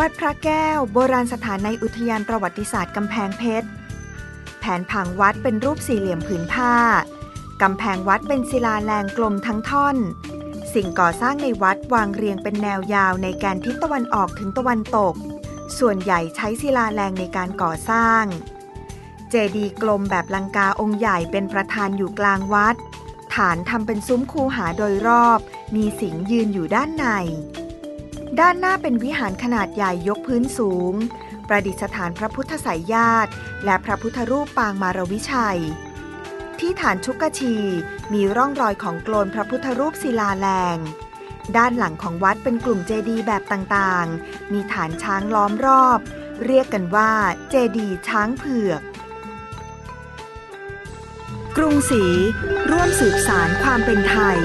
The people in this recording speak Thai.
วัดพระแก้ว โบราณสถานในอุทยานประวัติศาสตร์กำแพงเพชร แผนผังวัดเป็นรูปสี่เหลี่ยมผืนผ้ากำแพงวัดเป็นศิลาแรงกลมทั้งท่อน สิ่งก่อสร้างในวัดวางเรียงเป็นแนวยาวในแกนทิศตะวันออกถึงตะวันตก ส่วนใหญ่ใช้ศิลาแรงในการก่อสร้าง เจดีย์กลมแบบลังกาองค์ใหญ่เป็นประธานอยู่กลางวัด ฐานทำเป็นซุ้มคูหาโดยรอบ มีสิงยืนอยู่ด้านใน ด้านหน้าเป็นวิหารขนาดใหญ่ยกพื้นสูง ประดิษฐานพระพุทธไสยญาติ และพระพุทธรูปปางมารวิชัย ที่ฐานชุกชี มีร่องรอยของโกลนพระพุทธรูปศิลาแรง ด้านหลังของวัดเป็นกลุ่มเจดีย์แบบต่างๆ มีฐานช้างล้อมรอบ เรียกกันว่าเจดีย์ช้างเผือกกรุงศรีร่วมสืบสารความเป็นไทย